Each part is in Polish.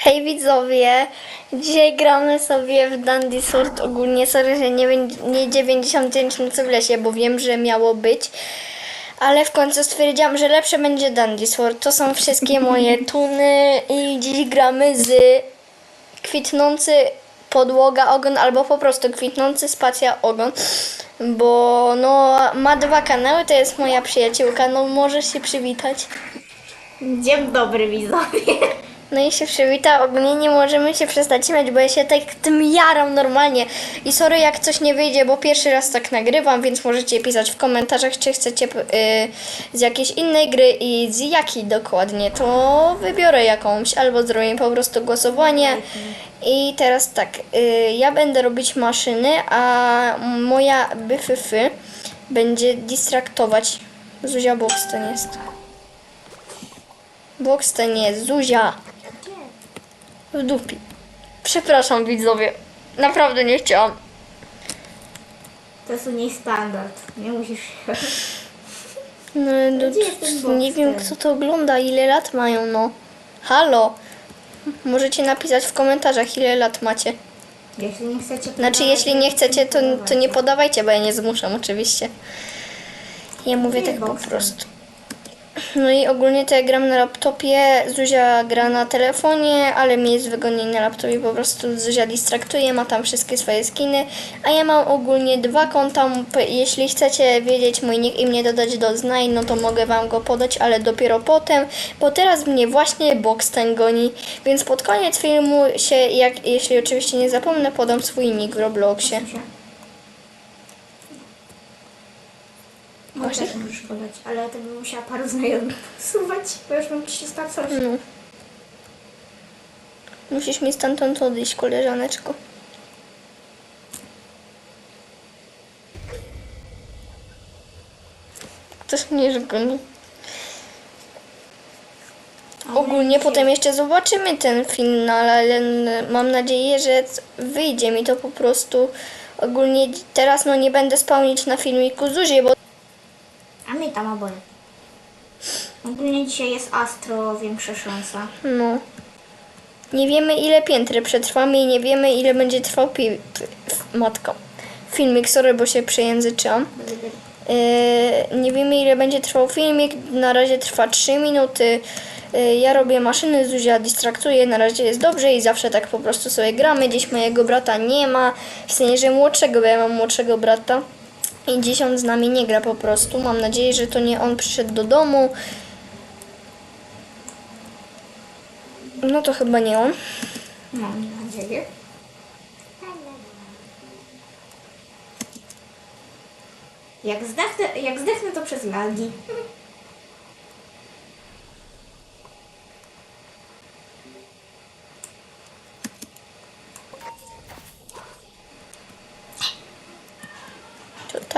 Hej widzowie, dzisiaj gramy sobie w Dandy Sword ogólnie, sorry, że nie, nie 99 nocy w lesie, bo wiem, że miało być, ale w końcu stwierdziłam, że lepsze będzie Dandy Sword. To są wszystkie moje tuny i dziś gramy z kwitnący podłoga ogon albo po prostu kwitnący spacja ogon, bo no ma dwa kanały, to jest moja przyjaciółka, no możesz się przywitać. Dzień dobry widzowie. No i się przywita, ogólnie nie możemy się przestać śmiać, bo ja się tak tym jaram normalnie. I sorry jak coś nie wyjdzie, bo pierwszy raz tak nagrywam, więc możecie pisać w komentarzach, czy chcecie y, z jakiejś innej gry i z jakiej dokładnie. To wybiorę jakąś, albo zrobię po prostu głosowanie. I teraz tak, y, ja będę robić maszyny, a moja byfyfy będzie distraktować. Zuzia Box nie jest. Box nie jest, Zuzia. W dupi. Przepraszam widzowie. Naprawdę nie chciałam. To jest u niej standard. Nie musisz się... No, no, Gdzie jest ten nie wiem kto to ogląda, ile lat mają, no. Halo. Możecie napisać w komentarzach ile lat macie. Jeśli nie chcecie... Znaczy podawać, jeśli nie chcecie to, to nie podawajcie. bo ja nie zmuszam oczywiście. Ja mówię Gdzie tak jest po Boxster? prostu. No i ogólnie to ja gram na laptopie, Zuzia gra na telefonie, ale mi jest wygodniej na laptopie, po prostu Zuzia distraktuje, ma tam wszystkie swoje skiny, a ja mam ogólnie dwa konta, jeśli chcecie wiedzieć mój nick i mnie dodać do znań, no to mogę wam go podać, ale dopiero potem, bo teraz mnie właśnie box ten goni, więc pod koniec filmu się, jak, jeśli oczywiście nie zapomnę, podam swój nick w Robloxie. No też możesz podać, ale to bym musiała paru znajomych posuwać, bo już mam 300 coś. No. Musisz mi stamtąd odejść, koleżaneczko. Ktoś mnie goni. Ogólnie potem jeszcze zobaczymy ten film, ale mam nadzieję, że wyjdzie mi to po prostu. Ogólnie teraz no nie będę spełnić na filmiku Zuzie, bo tam oboje. Ogólnie dzisiaj jest Astro, większa szansa. No. Nie wiemy ile piętry przetrwamy i nie wiemy ile będzie trwał pi... matko. Filmik, sorry, bo się przejęzyczyłam. Yy, nie wiemy ile będzie trwał filmik. Na razie trwa 3 minuty. Yy, ja robię maszyny, Zuzia distraktuje, na razie jest dobrze i zawsze tak po prostu sobie gramy. Dziś mojego brata nie ma, w sensie, że młodszego, bo ja mam młodszego brata. I on z nami nie gra po prostu. Mam nadzieję, że to nie on przyszedł do domu. No to chyba nie on. Mam nadzieję. Jak zdechnę, jak zdechnę to przez lagi.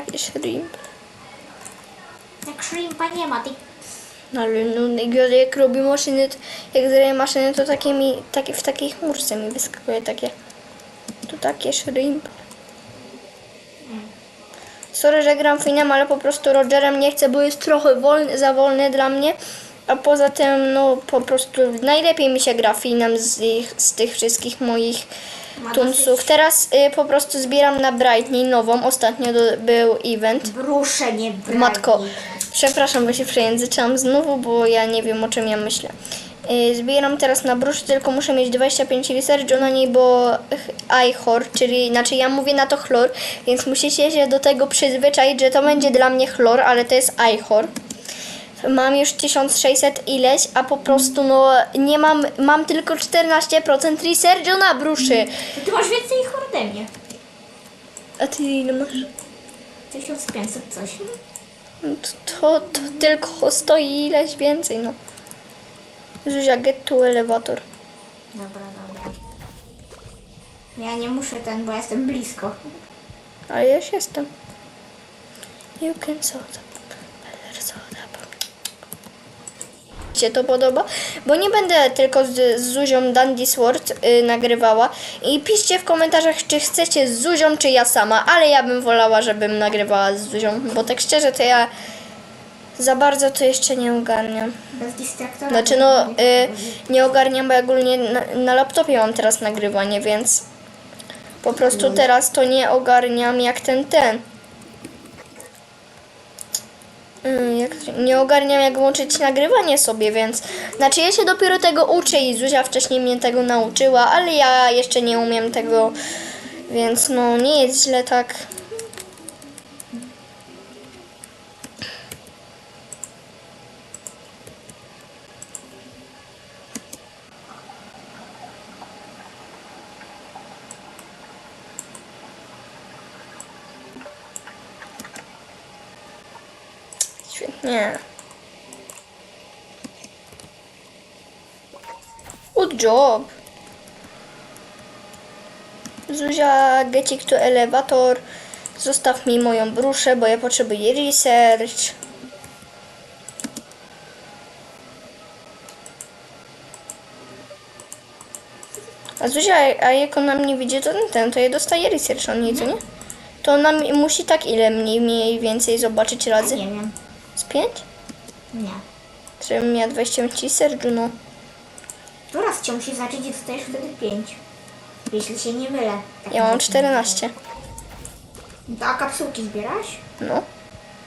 To taki shrimp. Jak shrimpa nie ma, ty... No ale no, jak- jak robi maszyny, to, jak zrobię maszyny, to takie mi, takie, w takiej chmurce mi wyskakuje takie. To takie shrimp. Sorry, że gram finem, ale po prostu Rogerem nie chcę, bo jest trochę wolny, za wolny dla mnie. A poza tym, no po prostu najlepiej mi się gra finem z, ich, z tych wszystkich moich Ma dosyć- Teraz y, po prostu zbieram na Brightney nową. Ostatnio do, był event. Brusze nie. Matko, przepraszam, bo się przejęzyczam znowu, bo ja nie wiem o czym ja myślę. Yy, Zbieram teraz na brusz, tylko muszę mieć 25 researchu na niej, bo ch- ichor, czyli znaczy ja mówię na to chlor, więc musicie się do tego przyzwyczaić, że to będzie dla mnie chlor, ale to jest ichor. Mam już 1600 ileś, a po prostu no nie mam, mam tylko 14% researchu na bruszy. To ty masz więcej ich ode mnie. A ty ile masz? 1500 coś. To, to tylko stoi ileś więcej, no. Zuzia, get to elevator. Dobra, dobra. Ja nie muszę ten, bo jestem blisko. Ale ja już jestem. You can the better się to podoba? Bo nie będę tylko z, z Zuzią Dandy Sword y, nagrywała. I piszcie w komentarzach, czy chcecie z Zuzią, czy ja sama. Ale ja bym wolała, żebym nagrywała z Zuzią. Bo tak szczerze, to ja Za bardzo to jeszcze nie ogarniam. Bez. Znaczy no, y, nie ogarniam, bo ja ogólnie na, na laptopie mam teraz nagrywanie, więc po prostu teraz to nie ogarniam jak ten ten. Y, Jak, nie ogarniam jak włączyć nagrywanie sobie, więc znaczy ja się dopiero tego uczę i Zuzia wcześniej mnie tego nauczyła, ale ja jeszcze nie umiem tego, więc no nie jest źle tak. Świetnie. Good job. Zuzia, gecik to elewator. Zostaw mi moją bruszę, bo ja potrzebuję research. A Zuzia, a jak ona mnie widzi, to ten, ten, to ja dostaję research on co nie? To ona musi tak ile mniej, mniej więcej zobaczyć razy? Nie wiem. Z pięć? Nie. Żebym miała 20 ci serdu, no. To raz cię musi zacząć i dostajesz wtedy 5. Jeśli się nie mylę. Tak Ja mam nawet 14. nie wiem. A kapsułki zbierasz? No.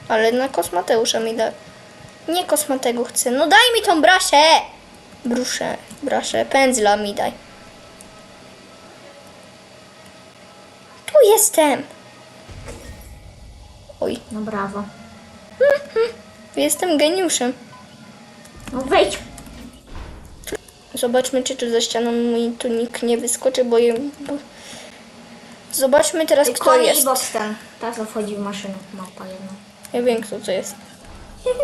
Ale na kosmateusza mi da. Nie kosmatego chcę. No daj mi tą braszę! Bruszę, braszę, pędzla mi daj. Tu jestem! Oj, No brawo. Jestem geniuszem. No wejdź. Zobaczmy, czy tu za ścianą mój tunik nie wyskoczy, bo... Je, bo... Zobaczmy teraz, kto Konie jest. box ten. Ta co wchodzi w maszynę. Mapa jedna. Ja wiem, kto to jest.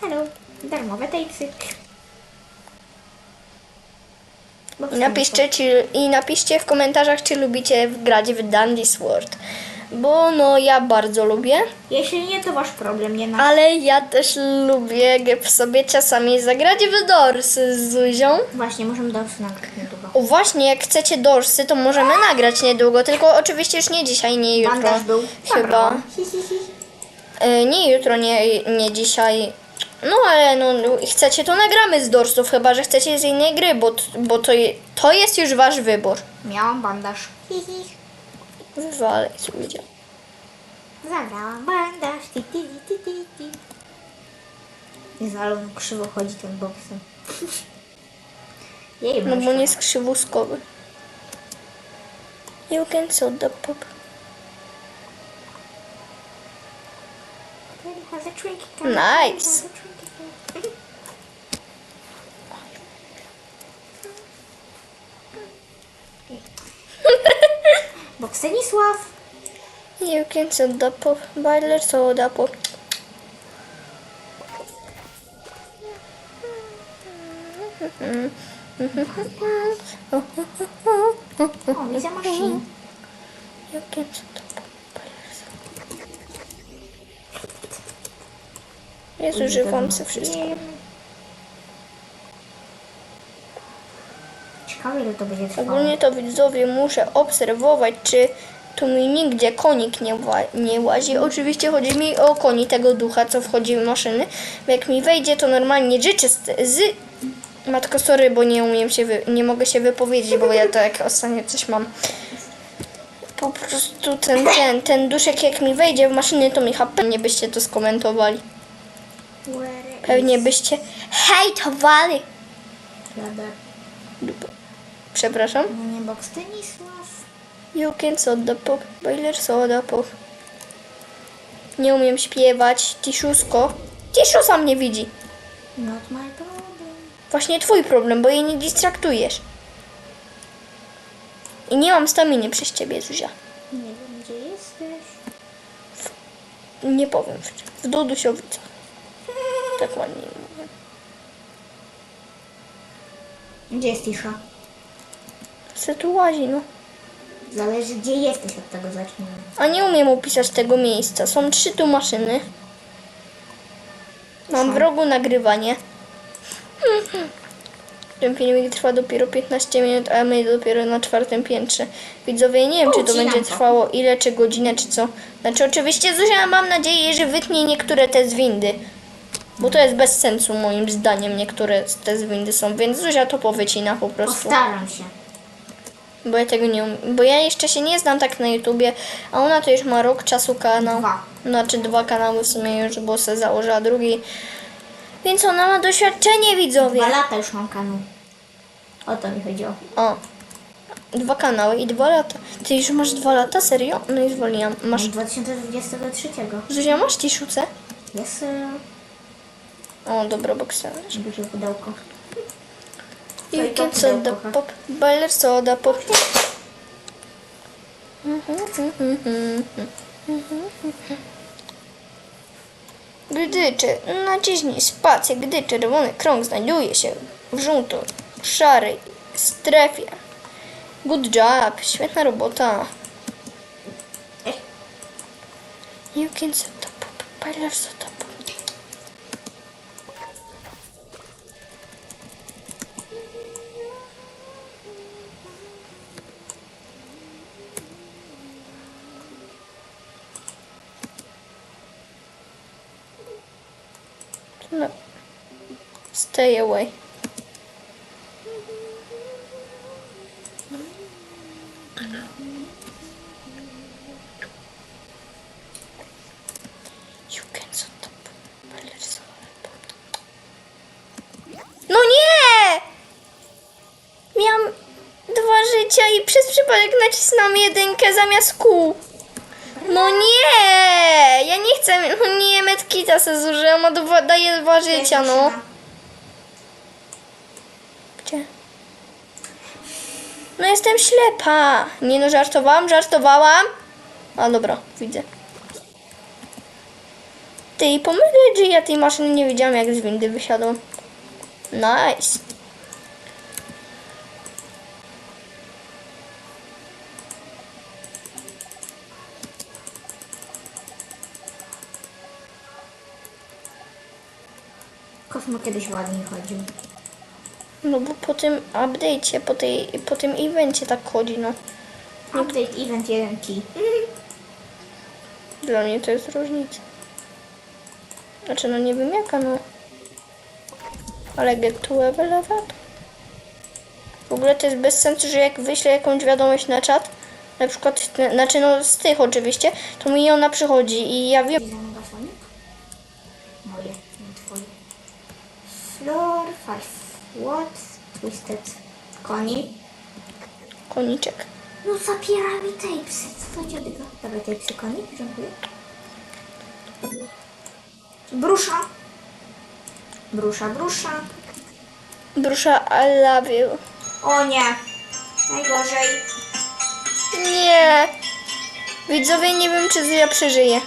Hello. Darmowe I ten napiszcie, czy, I napiszcie w komentarzach, czy lubicie grać w Dandy Sword. Bo no, ja bardzo lubię. Jeśli nie, to wasz problem, nie na... Ale ja też lubię g- sobie czasami zagrać w dorsy z Zuzią. Właśnie, możemy do nagrać niedługo. O właśnie, jak chcecie dorsy, to możemy nagrać niedługo, tylko oczywiście już nie dzisiaj, nie jutro. Bandaż był. Chyba. Hi, hi, hi. E, nie jutro, nie, nie dzisiaj. No ale no, no, chcecie, to nagramy z dorsów, chyba że chcecie z innej gry, bo, bo to, je, to jest już wasz wybór. Miałam bandaż. Hi, hi. Wywalej, Zuzia. Zabrałam bandaż. Ti, ti, ti, ti, ti. Jezu, ale on krzywo chodzi ten boksem. Jej, No bo on jest krzywuskowy. You can sort the pop. Nice. Boksenisław. You can the pop. Bailer soda pop. O, widzę maszynę. You can the pop. Bailer soda. Ja zużywam sobie wszystko. Ciekawe, ile to będzie trwało. Ogólnie to widzowie muszę obserwować, czy tu mi nigdzie konik nie, ła- nie łazi. Oczywiście chodzi mi o koni tego ducha, co wchodzi w maszyny. Jak mi wejdzie, to normalnie życzę z, z... Matko, sorry, bo nie umiem się, wy... nie mogę się wypowiedzieć, bo ja to jak ostatnio coś mam. Po prostu ten, ten, ten duszek jak mi wejdzie w maszyny, to mi HP. Nie byście to skomentowali. Pewnie byście hejtowali. Radar. Przepraszam. Nie Boksenisław. You can soda pop, boiler soda pop. Nie umiem śpiewać. Tiszusko. Tiszusa mnie widzi. Not my problem. Właśnie twój problem, bo jej nie distraktujesz. I nie mam staminy przez ciebie, Zuzia. Nie wiem, gdzie jesteś. Nie powiem. w czym. W Dudusiowicach. Tak ładnie mówię. Gdzie jest Tisza? Se tu łazi, no. Zależy, gdzie jesteś, od tego zacznijmy. A nie umiem opisać tego miejsca. Są trzy tu maszyny. Mam w rogu nagrywanie. Ten filmik trwa dopiero 15 minut, a my dopiero na czwartym piętrze. Widzowie, nie wiem, czy to Ucinam będzie to. trwało ile, czy godzinę, czy co. Znaczy, oczywiście, Zuzia, mam nadzieję, że wytnie niektóre te z windy. Bo to jest bez sensu, moim zdaniem, niektóre te z windy są, więc Zuzia to powycina po prostu. Postaram się. Bo ja tego nie um... Bo ja jeszcze się nie znam tak na YouTubie, a ona to już ma rok czasu kanał. Dwa. Znaczy dwa kanały w sumie już, bo se założyła drugi. Więc ona ma doświadczenie, widzowie. Dwa lata już mam kanał. O to mi chodziło. O. Dwa kanały i dwa lata. Ty już masz dwa lata? Serio? No i zwolniłam. Masz... Masz 2023. Zuzia, masz tiszuce? Jest y, O, dobra, bokser. duże pudełko. You can soda pop, baler soda pop. Gdy czy naciśnij spację, gdy czerwony krąg znajduje się w żółto-szarej strefie. Good job, świetna robota. You can soda pop, baler soda No. Stay away. No nie! Miałam dwa życia i przez przypadek nacisnąłam jedynkę zamiast kół. No nie! Ja nie chcę, no nie, Metkita se zużyłam, a dwa, daje dwa życia, no. Gdzie? No jestem ślepa. Nie no, żartowałam, żartowałam. A dobra, widzę. Ty, pomyśleć, że ja tej maszyny nie widziałam, jak z windy wysiadłam. Nice. Kosmo kiedyś ładniej chodził. No bo po tym update'cie, po, tej, po tym evencie tak chodzi, no. Update event 1 key. Dla mnie to jest różnica. Znaczy, no nie wiem jaka, no. Ale get to level up. W ogóle to jest bez sensu, że jak wyślę jakąś wiadomość na czat, na przykład, znaczy no z tych oczywiście, to mi ona przychodzi i ja wiem, 5. What? Twisted. Koni? koniczek. No zapiera mi. Co to dziady? Dawaj tapesy koni. Dziękuję. Brusza. Brusza, brusza. Brusza, I love you. O nie. Najgorzej. Nie. Widzowie, nie wiem, czy ja przeżyję.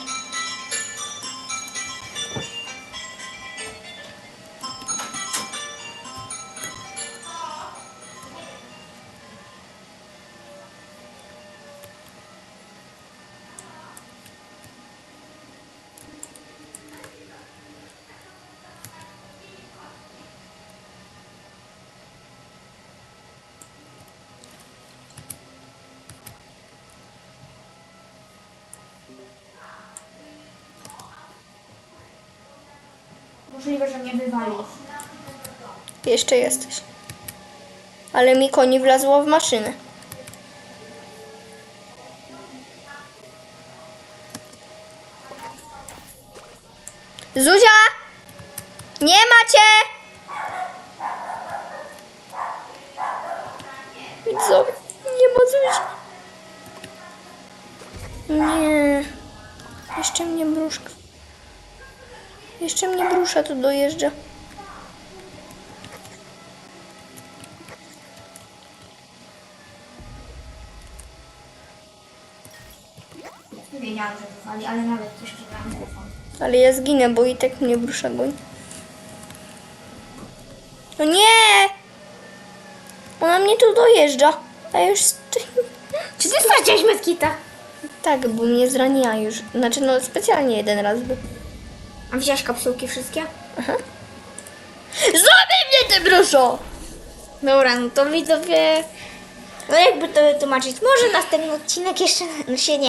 Możliwe, że mnie wywali. Jeszcze jesteś. Ale mi koni wlazło w maszynę. Zuzia! Nie macie! Widzowie, nie ma Zuzi. Nie. Jeszcze mnie bruszka. Jeszcze mnie brusza tu dojeżdża. Wiedziałam, że ale nawet też wybrałam telefon. Ale ja zginę, bo i tak mnie brusza goni. No nie! Ona mnie tu dojeżdża. A już... Czy ty straciłeś medkita? Tak, bo mnie zraniła już. Znaczy, no specjalnie jeden raz był. A wziąłeś kapsułki wszystkie? Zabij mnie, ty bruszo! Dobra, no to widzowie... No jakby to wytłumaczyć, może następny odcinek jeszcze się nie